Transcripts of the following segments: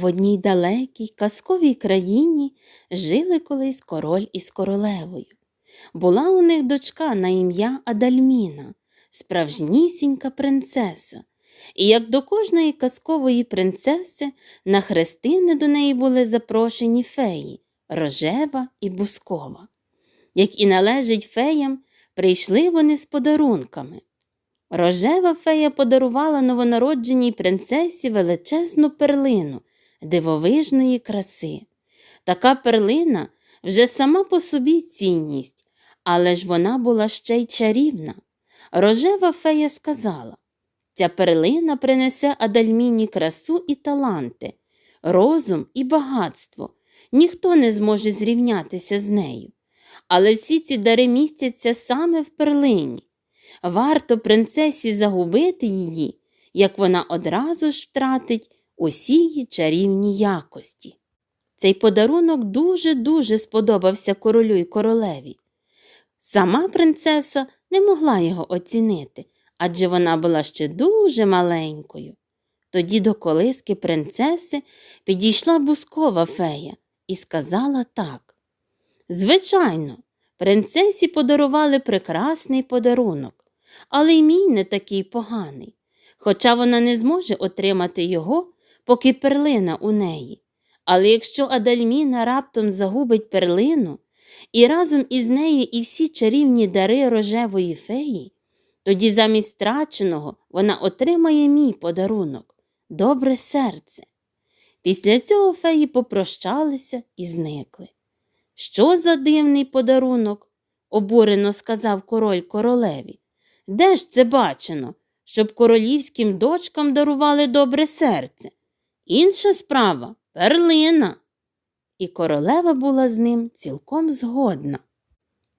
В одній далекій казковій країні жили колись король із королевою. Була у них дочка на ім'я Адальміна, справжнісінька принцеса. І як до кожної казкової принцеси, на хрестини до неї були запрошені феї рожева і бускова. Як і належить феям, прийшли вони з подарунками. Рожева фея подарувала новонародженій принцесі величезну перлину дивовижної краси. Така перлина вже сама по собі цінність, але ж вона була ще й чарівна. Рожева фея сказала ця перлина принесе Адальміні красу і таланти, розум і багатство. Ніхто не зможе зрівнятися з нею. Але всі ці дари містяться саме в перлині. Варто принцесі загубити її, як вона одразу ж втратить усі її чарівні якості. Цей подарунок дуже-дуже сподобався королю й королеві. Сама принцеса не могла його оцінити, адже вона була ще дуже маленькою. Тоді до колиски принцеси підійшла бускова фея і сказала так. Звичайно, принцесі подарували прекрасний подарунок, але й мій не такий поганий, хоча вона не зможе отримати його, поки перлина у неї. Але якщо Адальміна раптом загубить перлину і разом із нею і всі чарівні дари рожевої феї, тоді замість втраченого вона отримає мій подарунок добре серце. Після цього феї попрощалися і зникли. Що за дивний подарунок? обурено сказав король королеві. Де ж це бачено, щоб королівським дочкам дарували добре серце? Інша справа перлина. І королева була з ним цілком згодна.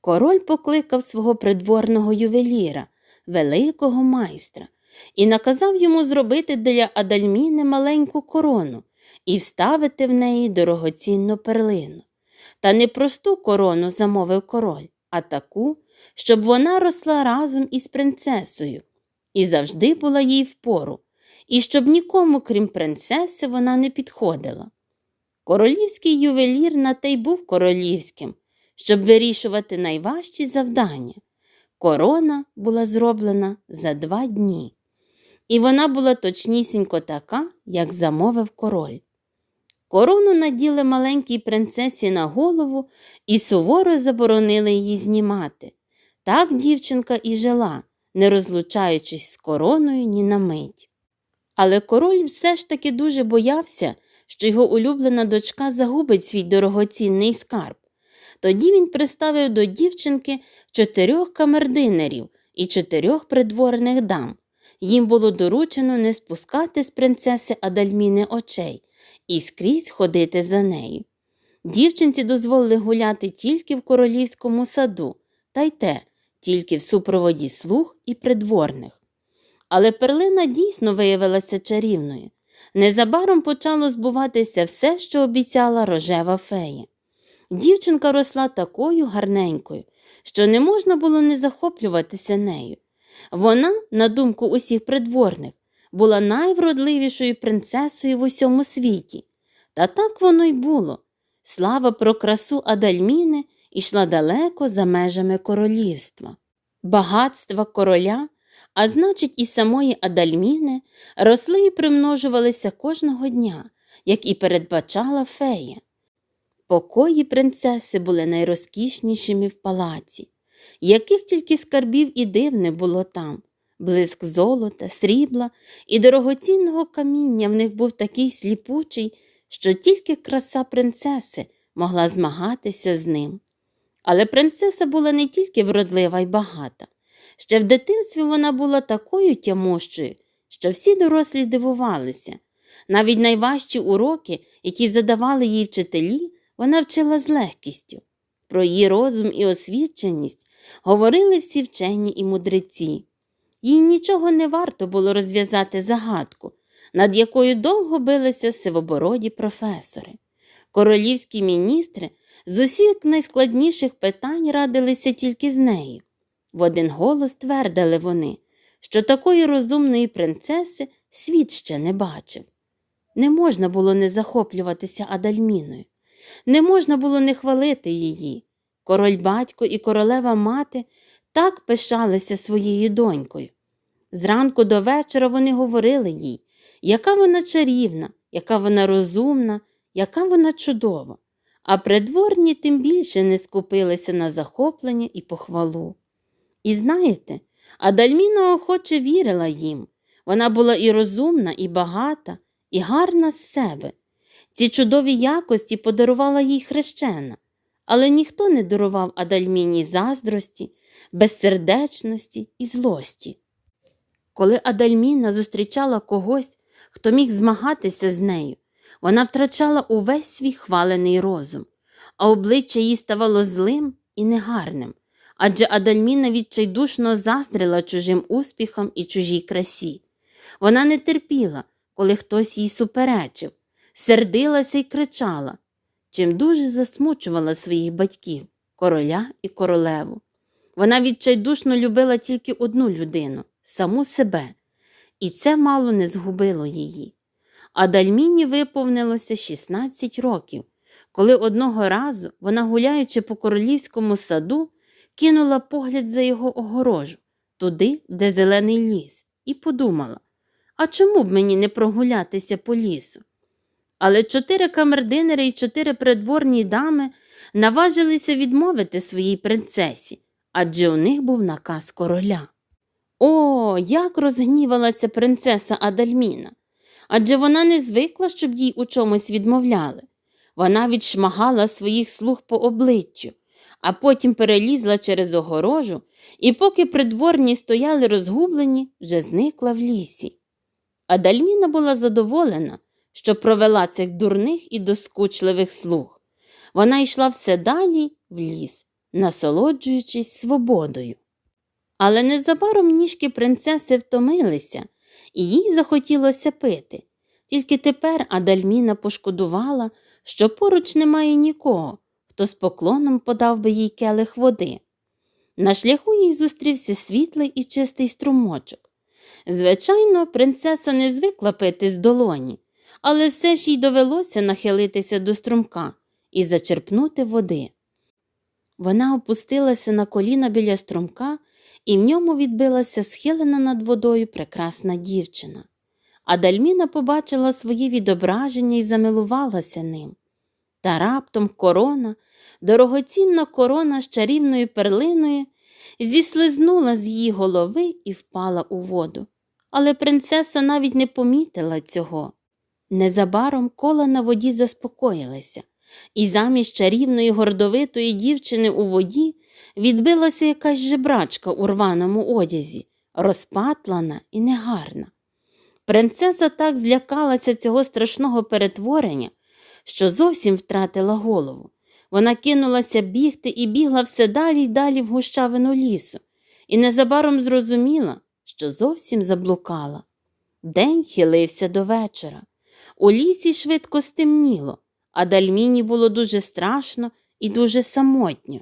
Король покликав свого придворного ювеліра, великого майстра, і наказав йому зробити для Адальміни маленьку корону і вставити в неї дорогоцінну перлину. Та не просту корону замовив король, а таку, щоб вона росла разом із принцесою і завжди була їй впору, і щоб нікому, крім принцеси, вона не підходила. Королівський ювелір на те й був королівським, щоб вирішувати найважчі завдання. Корона була зроблена за два дні, і вона була точнісінько така, як замовив король. Корону наділи маленькій принцесі на голову і суворо заборонили її знімати. Так дівчинка і жила, не розлучаючись з короною ні на мить. Але король все ж таки дуже боявся, що його улюблена дочка загубить свій дорогоцінний скарб. Тоді він приставив до дівчинки чотирьох камердинерів і чотирьох придворних дам. Їм було доручено не спускати з принцеси Адальміни очей і скрізь ходити за нею. Дівчинці дозволили гуляти тільки в королівському саду, та й те тільки в супроводі слуг і придворних. Але перлина дійсно виявилася чарівною. Незабаром почало збуватися все, що обіцяла рожева фея. Дівчинка росла такою гарненькою, що не можна було не захоплюватися нею. Вона, на думку усіх придворних, була найвродливішою принцесою в усьому світі. Та так воно й було. Слава про красу Адальміни йшла далеко за межами королівства. Багатства короля, а значить, і самої Адальміни, росли і примножувалися кожного дня, як і передбачала фея. Покої принцеси були найрозкішнішими в палаці, яких тільки скарбів і див не було там. Блиск золота, срібла і дорогоцінного каміння в них був такий сліпучий, що тільки краса принцеси могла змагатися з ним. Але принцеса була не тільки вродлива й багата. Ще в дитинстві вона була такою тямощою, що всі дорослі дивувалися. Навіть найважчі уроки, які задавали їй вчителі, вона вчила з легкістю. Про її розум і освіченість говорили всі вчені і мудреці. Їй нічого не варто було розв'язати загадку, над якою довго билися сивобороді професори. Королівські міністри з усіх найскладніших питань радилися тільки з нею. В один голос твердили вони, що такої розумної принцеси світ ще не бачив. Не можна було не захоплюватися Адальміною, не можна було не хвалити її. Король батько і королева мати так пишалися своєю донькою. Зранку до вечора вони говорили їй, яка вона чарівна, яка вона розумна, яка вона чудова, а придворні тим більше не скупилися на захоплення і похвалу. І знаєте, Адальміна охоче вірила їм. Вона була і розумна, і багата, і гарна з себе. Ці чудові якості подарувала їй хрещена, але ніхто не дарував Адальміні заздрості, безсердечності і злості. Коли Адальміна зустрічала когось, хто міг змагатися з нею, вона втрачала увесь свій хвалений розум, а обличчя їй ставало злим і негарним, адже Адальміна відчайдушно заздрила чужим успіхам і чужій красі. Вона не терпіла, коли хтось їй суперечив, сердилася і кричала, чим дуже засмучувала своїх батьків, короля і королеву. Вона відчайдушно любила тільки одну людину саму себе, і це мало не згубило її. А Дальміні виповнилося 16 років, коли одного разу вона, гуляючи по королівському саду, кинула погляд за його огорожу, туди, де зелений ліс, і подумала, а чому б мені не прогулятися по лісу? Але чотири камердинери і чотири придворні дами наважилися відмовити своїй принцесі, адже у них був наказ короля. О, як розгнівалася принцеса Адальміна. Адже вона не звикла, щоб їй у чомусь відмовляли. Вона відшмагала своїх слуг по обличчю, а потім перелізла через огорожу, і поки придворні стояли розгублені, вже зникла в лісі. Адальміна була задоволена, що провела цих дурних і доскучливих слуг. Вона йшла все далі в ліс, насолоджуючись свободою. Але незабаром ніжки принцеси втомилися, і їй захотілося пити. Тільки тепер Адальміна пошкодувала, що поруч немає нікого, хто з поклоном подав би їй келих води. На шляху їй зустрівся світлий і чистий струмочок. Звичайно, принцеса не звикла пити з долоні, але все ж їй довелося нахилитися до струмка і зачерпнути води. Вона опустилася на коліна біля струмка, і в ньому відбилася схилена над водою прекрасна дівчина. А Дальміна побачила своє відображення і замилувалася ним. Та раптом корона, дорогоцінна корона з чарівною перлиною, зіслизнула з її голови і впала у воду. Але принцеса навіть не помітила цього. Незабаром кола на воді заспокоїлися, і замість чарівної гордовитої дівчини у воді відбилася якась жебрачка у рваному одязі, розпатлана і негарна. Принцеса так злякалася цього страшного перетворення, що зовсім втратила голову. Вона кинулася бігти і бігла все далі й далі в гущавину лісу, і незабаром зрозуміла, що зовсім заблукала. День хилився до вечора. У лісі швидко стемніло, а дальміні було дуже страшно і дуже самотньо.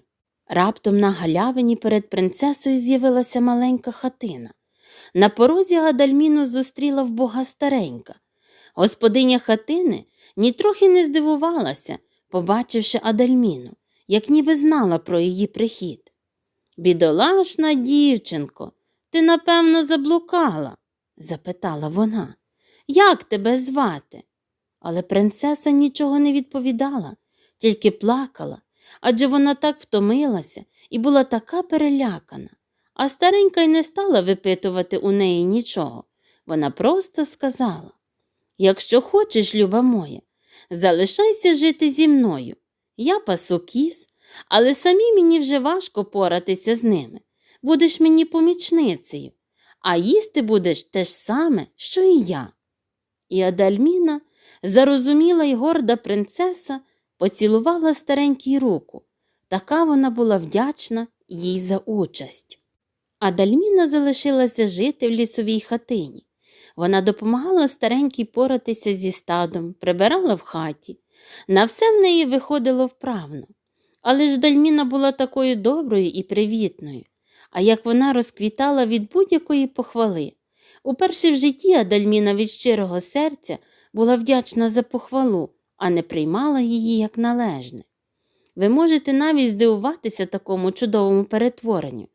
Раптом на галявині перед принцесою з'явилася маленька хатина. На порозі Гадальміну зустріла вбога старенька. Господиня хатини нітрохи не здивувалася, побачивши Адальміну, як ніби знала про її прихід. Бідолашна дівчинко, ти, напевно, заблукала? запитала вона. Як тебе звати? Але принцеса нічого не відповідала, тільки плакала, адже вона так втомилася і була така перелякана. А старенька й не стала випитувати у неї нічого. Вона просто сказала Якщо хочеш, люба моя, залишайся жити зі мною. Я пасу кіз, але самі мені вже важко поратися з ними. Будеш мені помічницею, а їсти будеш те ж саме, що і я. І Адальміна, зарозуміла й горда принцеса, поцілувала старенькій руку. Така вона була вдячна їй за участь. Адальміна залишилася жити в лісовій хатині. Вона допомагала старенькій поратися зі стадом, прибирала в хаті. На все в неї виходило вправно. Але ж Дальміна була такою доброю і привітною, а як вона розквітала від будь-якої похвали. Уперше в житті Адальміна від щирого серця була вдячна за похвалу, а не приймала її як належне. Ви можете навіть здивуватися такому чудовому перетворенню,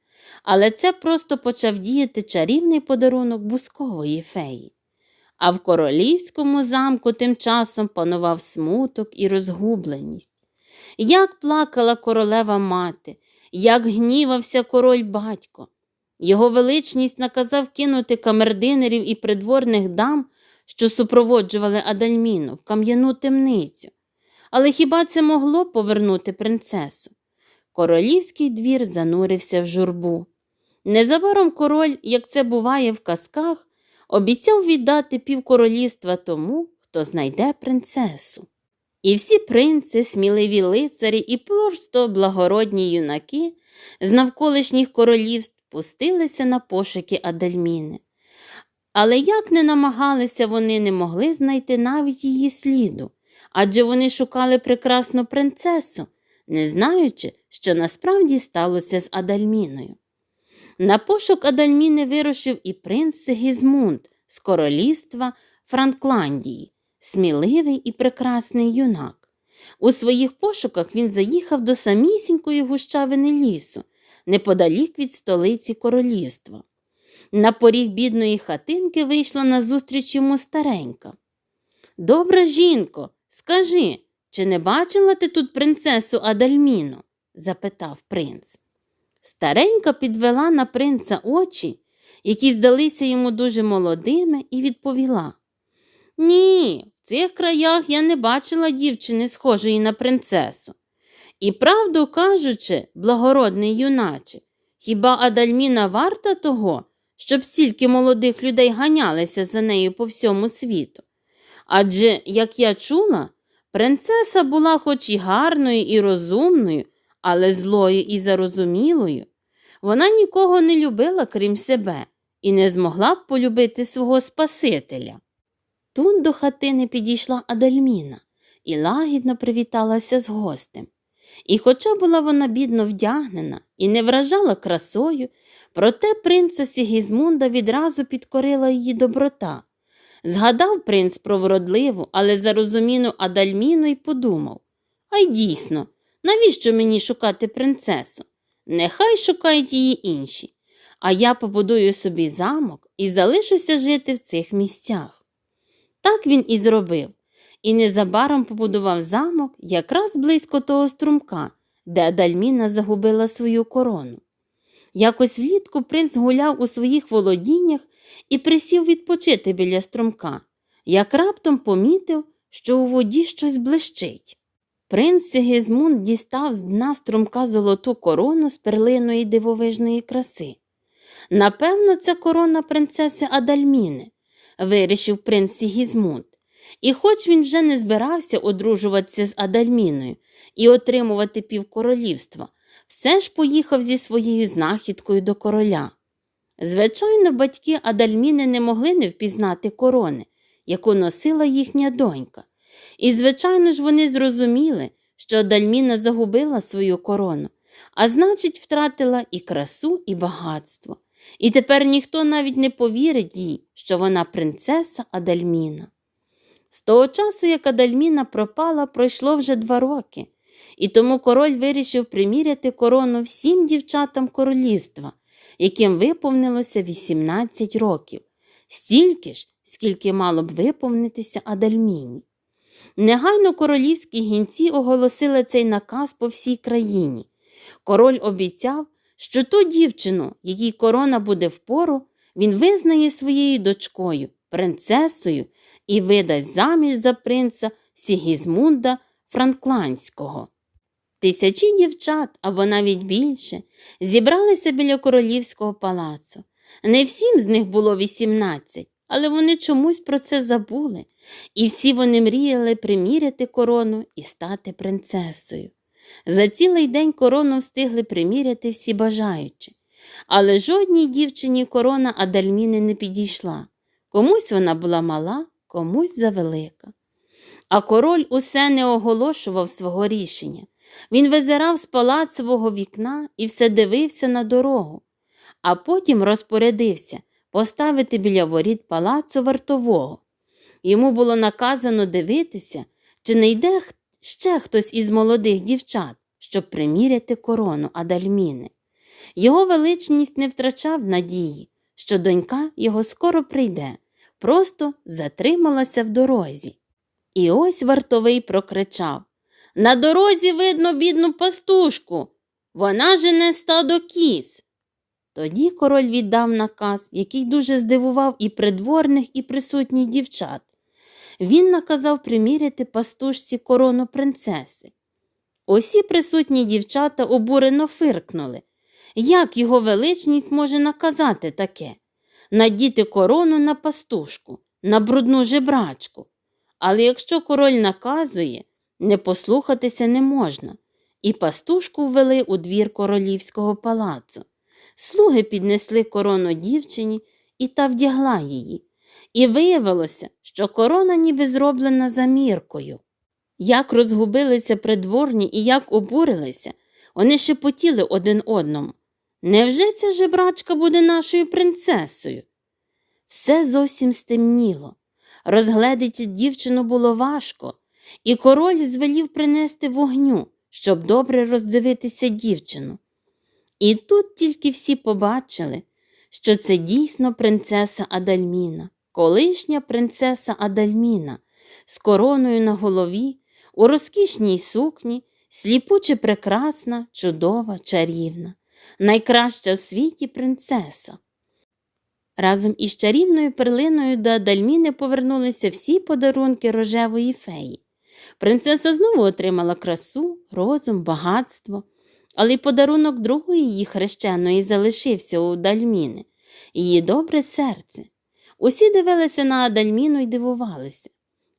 але це просто почав діяти чарівний подарунок бускової феї. А в королівському замку тим часом панував смуток і розгубленість. Як плакала королева мати, як гнівався король батько. Його величність наказав кинути камердинерів і придворних дам, що супроводжували Адальміну, в кам'яну темницю. Але хіба це могло повернути принцесу? Королівський двір занурився в журбу. Незабаром король, як це буває в казках, обіцяв віддати півкоролівства тому, хто знайде принцесу. І всі принци, сміливі лицарі і просто благородні юнаки з навколишніх королівств пустилися на пошуки Адальміни. Але як не намагалися, вони не могли знайти навіть її сліду, адже вони шукали прекрасну принцесу, не знаючи, що насправді сталося з Адальміною. На пошук Адальміни вирушив і принц Сигізмунд з королівства Франкландії, сміливий і прекрасний юнак. У своїх пошуках він заїхав до самісінької гущавини лісу, неподалік від столиці королівства. На поріг бідної хатинки вийшла назустріч йому старенька. Добра жінко, скажи, чи не бачила ти тут принцесу Адальміну? запитав принц. Старенька підвела на принца очі, які здалися йому дуже молодими, і відповіла Ні, в цих краях я не бачила дівчини, схожої на принцесу. І правду кажучи, благородний юначе, хіба Адальміна варта того, щоб стільки молодих людей ганялися за нею по всьому світу? Адже, як я чула, принцеса була хоч і гарною і розумною, але злою і зарозумілою. Вона нікого не любила, крім себе, і не змогла б полюбити свого Спасителя. Тут до хатини підійшла Адальміна і лагідно привіталася з гостем. І хоча була вона бідно вдягнена і не вражала красою, проте принца Сігізмунда відразу підкорила її доброта. Згадав принц про вродливу, але зарозуміну Адальміну і подумав А й дійсно, навіщо мені шукати принцесу? Нехай шукають її інші, а я побудую собі замок і залишуся жити в цих місцях. Так він і зробив, і незабаром побудував замок якраз близько того струмка, де Адальміна загубила свою корону. Якось влітку принц гуляв у своїх володіннях і присів відпочити біля струмка, як раптом помітив, що у воді щось блищить. Принц Сигізмунд дістав з дна струмка золоту корону з перлиної дивовижної краси. Напевно, це корона принцеси Адальміни, вирішив принц Сігізмунд. І хоч він вже не збирався одружуватися з Адальміною і отримувати півкоролівства, все ж поїхав зі своєю знахідкою до короля. Звичайно, батьки Адальміни не могли не впізнати корони, яку носила їхня донька. І, звичайно ж, вони зрозуміли, що Адальміна загубила свою корону, а значить, втратила і красу, і багатство. І тепер ніхто навіть не повірить їй, що вона принцеса Адальміна. З того часу, як Адальміна пропала, пройшло вже два роки, і тому король вирішив приміряти корону всім дівчатам королівства, яким виповнилося 18 років, стільки ж, скільки мало б виповнитися Адальміні. Негайно королівські гінці оголосили цей наказ по всій країні. Король обіцяв, що ту дівчину, якій корона буде впору, він визнає своєю дочкою, принцесою і видасть заміж за принца Сігізмунда Франкландського. Тисячі дівчат або навіть більше зібралися біля королівського палацу. Не всім з них було 18, але вони чомусь про це забули, і всі вони мріяли приміряти корону і стати принцесою. За цілий день корону встигли приміряти всі бажаючі, але жодній дівчині корона Адальміни не підійшла. Комусь вона була мала, комусь завелика. А король усе не оголошував свого рішення. Він визирав з палацового вікна і все дивився на дорогу, а потім розпорядився поставити біля воріт палацу вартового. Йому було наказано дивитися, чи не йде ще хтось із молодих дівчат, щоб приміряти корону Адальміни. Його величність не втрачав надії, що донька його скоро прийде, просто затрималася в дорозі. І ось вартовий прокричав На дорозі видно бідну пастушку. Вона жене стадо кіз. Тоді король віддав наказ, який дуже здивував і придворних, і присутніх дівчат. Він наказав приміряти пастушці корону принцеси. Усі присутні дівчата обурено фиркнули. Як його величність може наказати таке? Надіти корону на пастушку, на брудну жебрачку. Але якщо король наказує, не послухатися не можна. І пастушку ввели у двір королівського палацу. Слуги піднесли корону дівчині, і та вдягла її. І виявилося, що корона ніби зроблена за міркою. Як розгубилися придворні і як обурилися, вони шепотіли один одному. Невже ця жебрачка буде нашою принцесою? Все зовсім стемніло. Розгледіти дівчину було важко, і король звелів принести вогню, щоб добре роздивитися дівчину. І тут тільки всі побачили, що це дійсно принцеса Адальміна, колишня принцеса Адальміна, з короною на голові, у розкішній сукні, сліпуче прекрасна, чудова, чарівна, найкраща в світі принцеса. Разом із чарівною перлиною до Адальміни повернулися всі подарунки рожевої феї. Принцеса знову отримала красу, розум, багатство, але й подарунок другої її хрещеної залишився у Дальміни, її добре серце. Усі дивилися на Адальміну і дивувалися.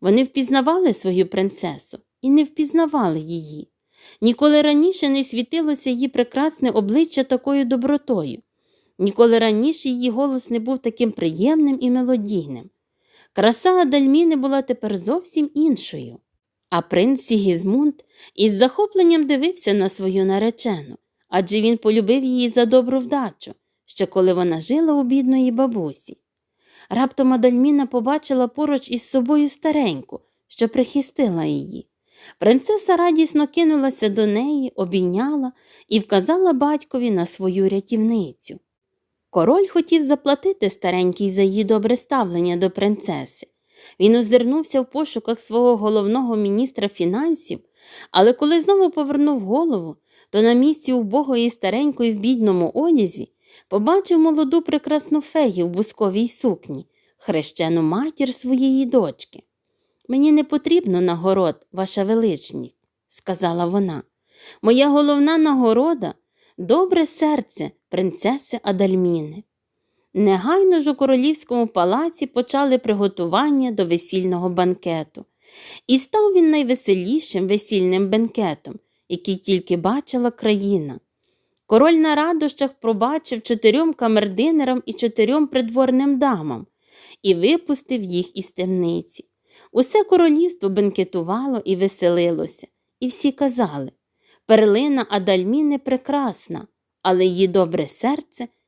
Вони впізнавали свою принцесу і не впізнавали її. Ніколи раніше не світилося її прекрасне обличчя такою добротою. Ніколи раніше її голос не був таким приємним і мелодійним. Краса Адальміни була тепер зовсім іншою. А принц Сігізмунд із захопленням дивився на свою наречену, адже він полюбив її за добру вдачу, ще коли вона жила у бідної бабусі. Раптом Адальміна побачила поруч із собою стареньку, що прихистила її. Принцеса радісно кинулася до неї, обійняла і вказала батькові на свою рятівницю. Король хотів заплатити старенькій за її добре ставлення до принцеси. Він озирнувся в пошуках свого головного міністра фінансів, але коли знову повернув голову, то на місці убогої старенької в бідному одязі побачив молоду прекрасну фею в бусковій сукні, хрещену матір своєї дочки. Мені не потрібно нагород, ваша величність, сказала вона. Моя головна нагорода добре серце принцеси Адальміни. Негайно ж у королівському палаці почали приготування до весільного банкету. І став він найвеселішим весільним бенкетом, який тільки бачила країна. Король на радощах пробачив чотирьом камердинерам і чотирьом придворним дамам і випустив їх із темниці. Усе королівство бенкетувало і веселилося, і всі казали перлина Адальміни прекрасна, але її добре серце